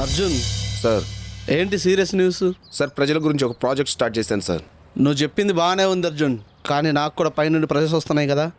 Arjun. Sir. ఏంటి serious news? Sir ప్రజల గురించి ఒక ప్రాజెక్ట్ స్టార్ట్ చేశాను సార్. నువ్వు చెప్పింది బాగానే ఉంది అర్జున్. కానీ నాకు కూడా పైనుండి ప్రెజెస్ వస్తున్నాయి కదా.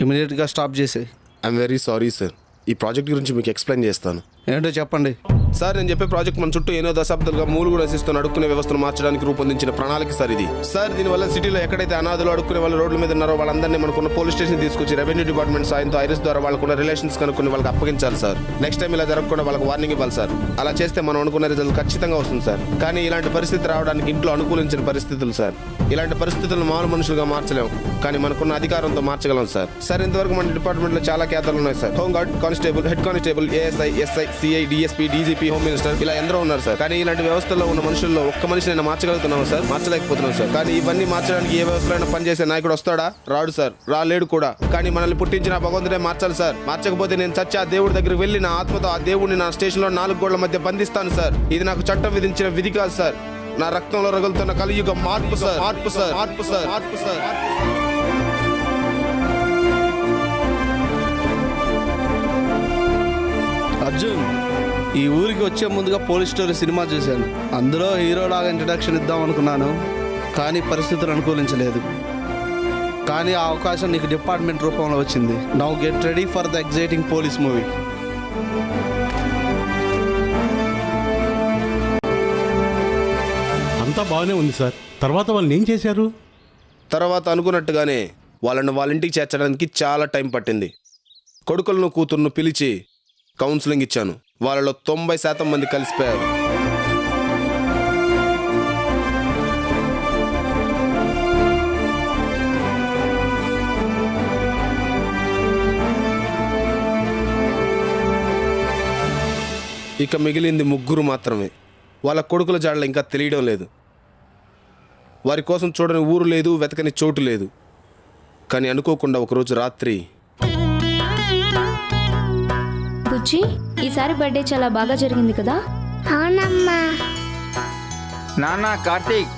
ఇమీడియట్గా స్టాప్ చేసే ఐఎమ్ వెరీ సారీ సార్ ఈ ప్రాజెక్ట్ గురించి మీకు ఎక్స్ప్లెయిన్ చేస్తాను. ఏంటో చెప్పండి. సార్ నేను చెప్పే ప్రాజెక్ట్ మన చుట్టూ ఎన్నో దశాబ్దాలుగా మూలుగు కూడా నశిస్తున్న అడుక్కునే వ్యవస్థను మార్చడానికి రూపొందించిన ప్రణాళిక సార్ ఇది. సార్ దీనివల్ల సిటీలో ఎక్కడైతే అనాథులు అడుక్కునే వాళ్ళు రోడ్ల మీద ఉన్నారో వాళ్ళందరినీ మనకున్న పోలీస్ స్టేషన్ తీసుకొచ్చి రెవెన్యూ డిపార్ట్మెంట్ సాయంతో ఐరిస్ ద్వారా వాళ్ళకున్న రిలేషన్స్ కనుక్కుని వాళ్ళకి అప్పగించాలి సార్. నెక్స్ట్ టైం ఇలా జరగకుండా వాళ్ళకి వార్నింగ్ ఇవ్వాలి సార్. అలా చేస్తే మనం అనుకున్న రిజల్ట్ ఖచ్చితంగా వస్తుంది సార్. కానీ ఇలాంటి పరిస్థితి రావడానికి ఇంట్లో అనుకూలించిన పరిస్థితులు సార్. ఇలాంటి పరిస్థితులను మామూలు మనుషులుగా మార్చలేము. కానీ మనకున్న అధికారంతో మార్చగలం సార్. సార్ ఇంతవరకు మన డిపార్ట్మెంట్లో చాలా కేంద్రాలు ఉన్నాయి sir. Home guard constable head constable ASI SI CI DSP DGP home minister ఇలా ఎందరో ఉన్నారు సార్. కానీ ఇలాంటి వ్యవస్థల్లో ఉన్న మనుషుల్లో ఒక్క మనిషిని మార్చగలుగుతున్నాను సార్. మార్చలేకపోతున్నాను సార్. కానీ ఇవన్నీ మార్చడానికి ఏ వ్యవస్థలో పనిచేసే నాయకుడు వస్తాడా? రాడు సార్. రాలేడు కూడా. కానీ మనల్ని పుట్టించిన భగవంతుడే మార్చాలి సార్. మార్చకపోతే నేను చచ్చి ఆ దేవుడి దగ్గరికి వెళ్ళి నా ఆత్మతో ఆ దేవుడిని నా స్టేషన్లో నాలుగు గోళ్ళ మధ్య బంధిస్తాను సార్. ఇది నాకు చట్టం విధించిన విధి కాదు సార్. నా రక్తంలో రగులుతున్న కలియుగ మార్పు సార్. మార్పు సార్. మార్పు సార్. మార్పు సార్. అర్జున్. ఈ ఊరికి వచ్చే ముందుగా పోలీస్ స్టోరీ సినిమా చూశాను. అందులో హీరోలాగా ఇంట్రడక్షన్ ఇద్దాం అనుకున్నాను కానీ పరిస్థితులు అనుకూలించలేదు. కానీ ఆ అవకాశం నీకు డిపార్ట్మెంట్ రూపంలో వచ్చింది. Now get ready for the exciting police movie అంతా బాగానే ఉంది సార్. తర్వాత వాళ్ళని ఏం చేశారు? తర్వాత అనుకున్నట్టుగానే వాళ్ళని వాళ్ళ ఇంటికి చేర్చడానికి చాలా టైం పట్టింది. కొడుకులను కూతుర్ను పిలిచి కౌన్సిలింగ్ ఇచ్చాను. వాళ్ళలో తొంభై శాతం మంది కలిసిపోయారు. ఇక మిగిలింది ముగ్గురు మాత్రమే. వాళ్ళ కొడుకుల జాడలు ఇంకా తెలియడం లేదు. వారి కోసం చూడని ఊరు లేదు వెతకని చోటు లేదు. కానీ అనుకోకుండా ఒకరోజు రాత్రి బుజ్జి? ఈసారి బర్త్డే చాలా బాగా జరిగింది కదా? అవునమ్మా. నాన్న కార్తీక్.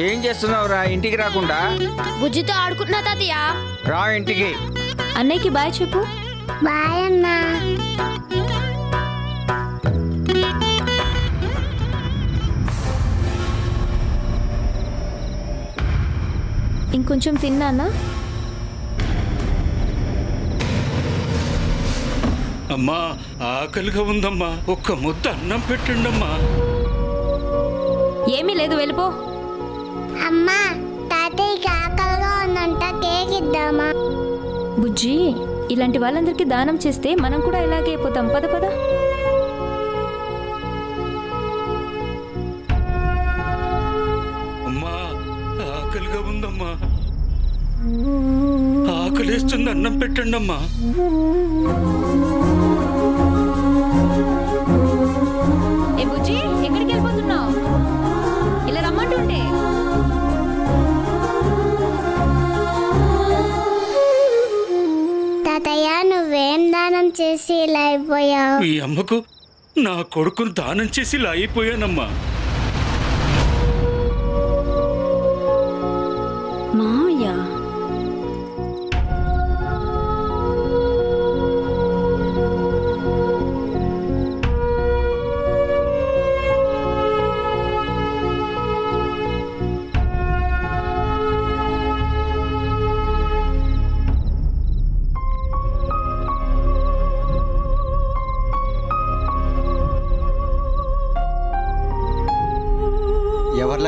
ఏం చేస్తున్నావురా? ఇంటికి రాకుండా? బుజ్జితో ఆడుకుంటున్నా తాతయ్య. రా ఇంటికి. అన్నయ్యకి బాయ్ చెప్పు. బాయ్ అన్నా. ఇంకొంచెం తిన్నానా అమ్మా ఆకలిగా ఉందమ్మా. ఒక్క ముద్ద అన్నం పెట్టండమ్మా. ఏమీ లేదు వెళ్ళిపో. అమ్మా తాతయ్యకి ఆకలిగా ఉందంట కేక్ ఇద్దామా? బుజ్జి ఇలాంటి వాళ్ళందరికీ దానం చేస్తే మనం కూడా ఇలాగే అయిపోతాం. పద పద. అమ్మా ఆకలిగా ఉందమ్మా. ఆకలేస్తుంది అన్నం పెట్టండమ్మా. బుజ్జి ఎక్కడికి వెళ్ళిపోతున్నావు? ఇలా రమ్మంటుంటే. తాతయ్య నువ్వేం దానం చేసి ఇలా అయిపోయావు? అమ్మకు నా కొడుకును దానం చేసి ఇలా అయిపోయానమ్మా.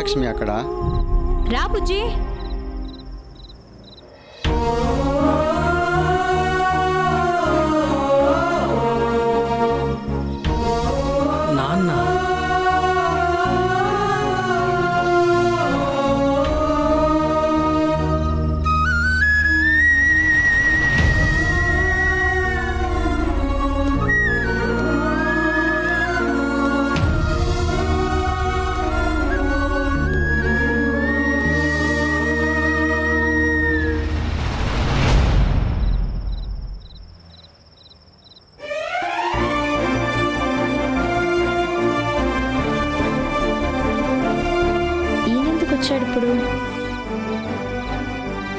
లక్ష్మి అక్కడ. రా బుజ్జి.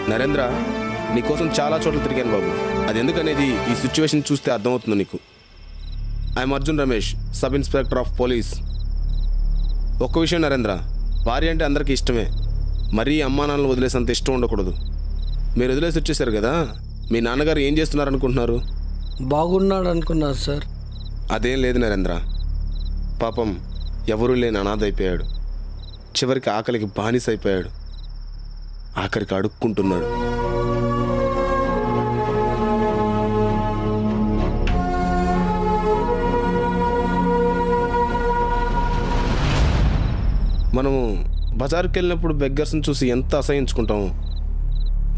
నరేంద్ర నీకోసం చాలా చోట్ల తిరిగాను బాబు. అది ఎందుకనేది ఈ సిచ్యువేషన్ చూస్తే అర్థమవుతుంది నీకు. I'm Arjun Ramesh sub inspector of police ఒక్క విషయం నరేంద్ర భార్య అంటే అందరికీ ఇష్టమే. మరీ అమ్మా నాన్నలు వదిలేసేంత ఇష్టం ఉండకూడదు. మీరు వదిలేసి వచ్చేసారు కదా మీ నాన్నగారు ఏం చేస్తున్నారు అనుకుంటున్నారు బాగున్నాడు అనుకున్నారు సార్. అదేం లేదు నరేంద్ర. పాపం ఎవరూ లేని అనాథ అయిపోయాడు. చివరికి ఆకలికి బానిస అయిపోయాడు. ఆఖరికి అడుక్కుంటున్నాడు. మనము బజారుకి వెళ్ళినప్పుడు బెగ్గర్స్ని చూసి ఎంత అసహించుకుంటాము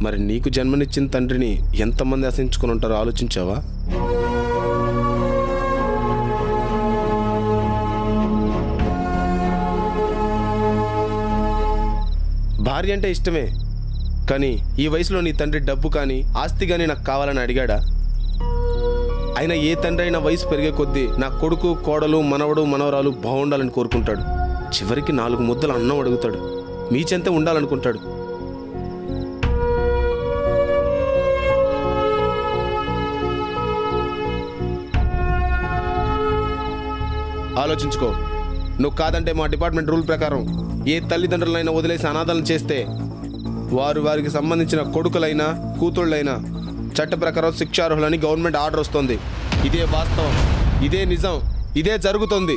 మరి నీకు జన్మనిచ్చిన తండ్రిని ఎంతమంది అసహించుకుని ఉంటారో ఆలోచించావా? భార్య అంటే ఇష్టమే. కానీ ఈ వయసులో నీ తండ్రి డబ్బు కానీ ఆస్తి కానీ నాకు కావాలని అడిగాడా? అయినా ఏ తండ్రి అయినా వయసు పెరిగే కొద్దీ నా కొడుకు కోడలు మనవడు మనవరాలు బాగుండాలని కోరుకుంటాడు. చివరికి నాలుగు ముద్దలు అన్నం అడుగుతాడు. మీ చెంత ఉండాలనుకుంటాడు. ఆలోచించుకో. నువ్వు కాదంటే మా డిపార్ట్మెంట్ రూల్ ప్రకారం ఏ తల్లిదండ్రులైనా వదిలేసి అనాథాలను చేస్తే వారు వారికి సంబంధించిన కొడుకులైనా కూతుళ్ళైనా చట్ట ప్రకారం శిక్షార్హులని గవర్నమెంట్ ఆర్డర్ వస్తుంది. ఇదే వాస్తవం. ఇదే నిజం. ఇదే జరుగుతుంది.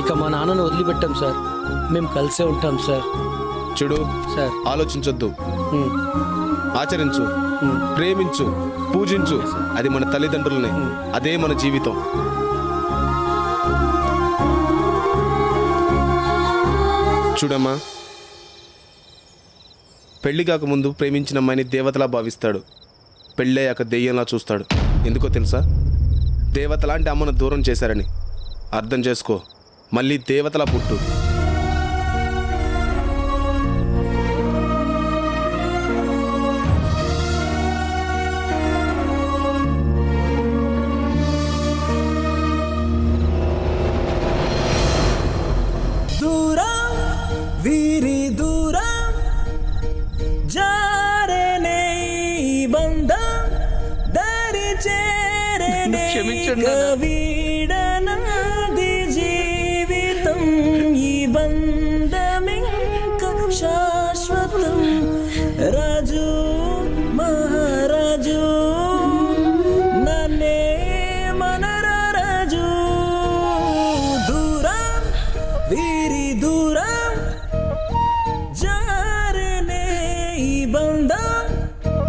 ఇక మా నాన్నను వదిలిపెట్టాం సార్. మేము కలిసే ఉంటాం సార్. చూడు సార్. ఆలోచించొద్దు. ఆచరించు. ప్రేమించు. పూజించు. అది మన తల్లిదండ్రులనే. అదే మన జీవితం. చూడమ్మా. పెళ్ళి కాకముందు ప్రేమించిన అమ్మాయిని దేవతలా భావిస్తాడు. పెళ్ళయ్యాక దెయ్యంలా చూస్తాడు. ఎందుకో తెలుసా? దేవతలాంటి అమ్మను దూరం చేశారని. అర్థం చేసుకో. మళ్ళీ దేవతలా పుట్టు. Love it.